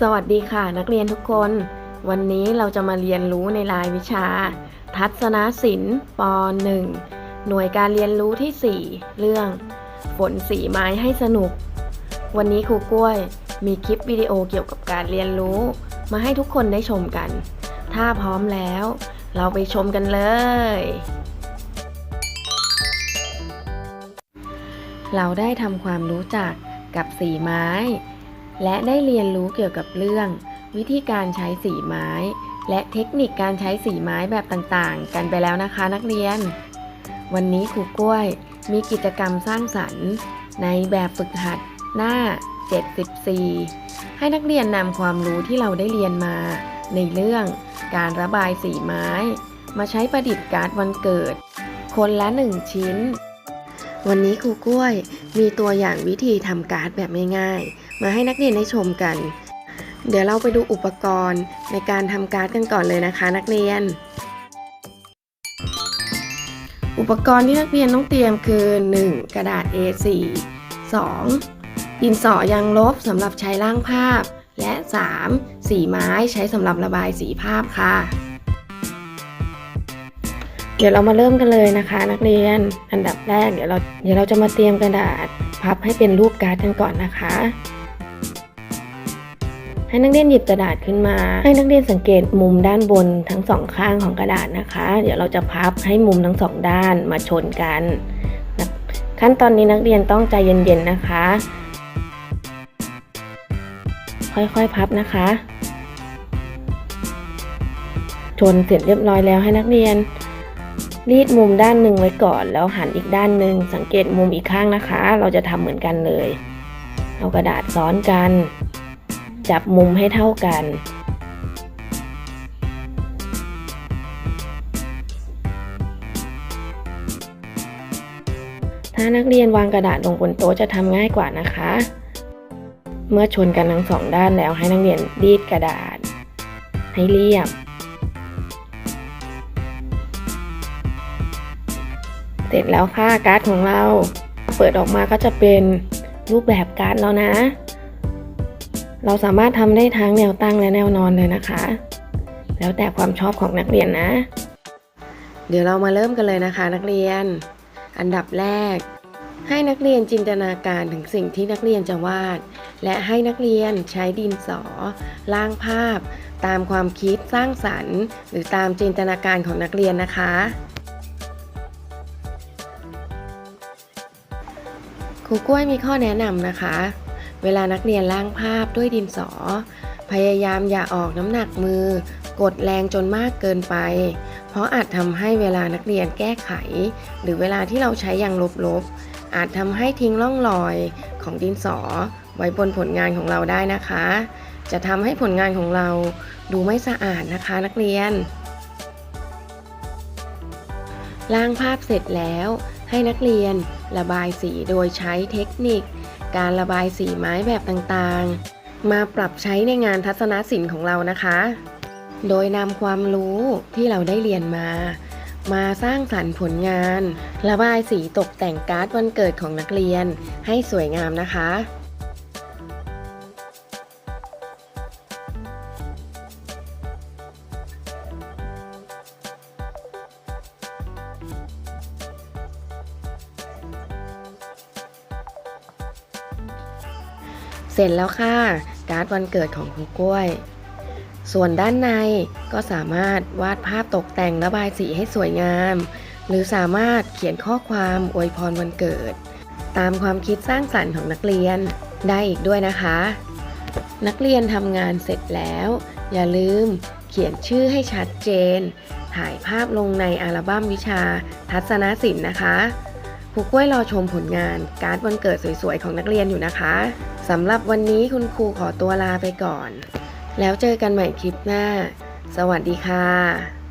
สวัสดีค่ะ นักเรียนทุกคน วันนี้เราจะมาเรียนรู้ในรายวิชา ทัศนศิลป์ป .1 หน่วยการเรียนรู้ที่ 4 เรื่องฝนสีไม้ให้สนุก วันนี้ครูกล้วย มีคลิปวิดีโอเกี่ยวกับการเรียนรู้ มาให้ทุกคนได้ชมกัน ถ้าพร้อมแล้ว เราไปชมกันเลย เราได้ทำความรู้จักกับสีไม้ และได้เรียนรู้เกี่ยวกับเรื่อง วิธีการใช้สีไม้ และเทคนิคการใช้สีไม้แบบต่างๆ กันไปแล้วนะคะนักเรียน วันนี้ครูกล้วยมีกิจกรรมสร้างสรรค์ ในแบบฝึกหัดหน้า 74 ให้นักเรียนนำความรู้ที่เราได้เรียนมา ในเรื่องการระบายสีไม้ มาใช้ประดิษฐ์การ์ดวันเกิด คนละ1ชิ้น วันนี้ครูกล้วยมีตัวอย่างวิธีทำการ์ดแบบง่ายๆ มาให้นักเรียนได้ชมกัน เดี๋ยวเราไปดูอุปกรณ์ในการทำการ์ดกันก่อนเลยนะคะ นักเรียน อุปกรณ์ที่นักเรียนต้องเตรียมคือ 1. กระดาษ A4 2. ดินสอยางลบสำหรับใช้ร่างภาพ และ 3. สีไม้ใช้สำหรับระบายสีภาพค่ะเดี๋ยวเรามาเริ่มกันเลยนะคะ นักเรียน อันดับแรกเดี๋ยวเราเดี๋ยวเราจะมาเตรียมกระดาษพับให้เป็นรูปการ์ดกันก่อนนะคะ ให้นักเรียนหยิบกระดาษขึ้นมา ให้นักเรียนสังเกตมุมด้านบนทั้งสองข้างของกระดาษนะคะ เดี๋ยวเราจะพับให้มุมทั้งสองด้านมาชนกันนะขั้นตอนนี้นักเรียนต้องใจเย็นๆนะคะ ค่อยๆพับนะคะ ชนเสร็จเรียบร้อยแล้วให้นักเรียน รีดมุมด้านหนึ่งไว้ก่อน แล้วหันอีกด้านหนึ่งสังเกตมุมอีกข้างนะคะ เราจะทำเหมือนกันเลย เอากระดาษซ้อนกัน จับมุมให้เท่ากัน ถ้านักเรียนวางกระดาษลงบนโต๊ะจะทำง่ายกว่านะคะ เมื่อชนกันทั้งสองด้านแล้วให้นักเรียนรีดกระดาษ ให้เรียบ เสร็จแล้วค่ะการ์ดของเรา เปิดออกมาก็จะเป็นรูปแบบการ์ดแล้วนะ เราสามารถทำได้ทั้งแนวตั้งและแนวนอนเลยนะคะ แล้วแต่ความชอบของนักเรียนนะ เดี๋ยวเรามาเริ่มกันเลยนะคะ นักเรียน อันดับแรก ให้นักเรียนจินตนาการถึงสิ่งที่นักเรียนจะวาด และให้นักเรียนใช้ดินสอร่างภาพ ตามความคิดสร้างสรรค์ หรือตามจินตนาการของนักเรียนนะคะครูกล้วยมีข้อแนะนำนะคะ เวลานักเรียนร่างภาพด้วยดินสอ พยายามอย่าออกน้ำหนักมือ กดแรงจนมากเกินไป เพราะอาจทำให้เวลานักเรียนแก้ไข หรือเวลาที่เราใช้ยางลบๆ อาจทำให้ทิ้งร่องรอยของดินสอ ไว้บนผลงานของเราได้นะคะ จะทำให้ผลงานของเราดูไม่สะอาดนะคะนักเรียนร่างภาพเสร็จแล้วให้นักเรียนระบายสีโดยใช้เทคนิค การระบายสีไม้แบบต่างๆ มาปรับใช้ในงานทัศนศิลป์ของเรานะคะ โดยนำความรู้ที่เราได้เรียนมา มาสร้างสรรค์ผลงาน ระบายสีตกแต่งการ์ดวันเกิดของนักเรียนให้สวยงามนะคะ เสร็จแล้วค่ะ การ์ดวันเกิดของครูกล้วย ส่วนด้านในก็สามารถวาดภาพตกแต่งระบายสีให้สวยงาม หรือสามารถเขียนข้อความอวยพรวันเกิด ตามความคิดสร้างสรรค์ของนักเรียนได้อีกด้วยนะคะ นักเรียนทำงานเสร็จแล้ว อย่าลืมเขียนชื่อให้ชัดเจน ถ่ายภาพลงในอัลบั้มวิชาทัศนศิลป์นะคะ ครูกล้วยรอชมผลงานการ์ดวันเกิดสวยๆ ของนักเรียนอยู่นะคะสำหรับวันนี้คุณครูขอตัวลาไปก่อน แล้วเจอกันใหม่คลิปหน้า สวัสดีค่ะ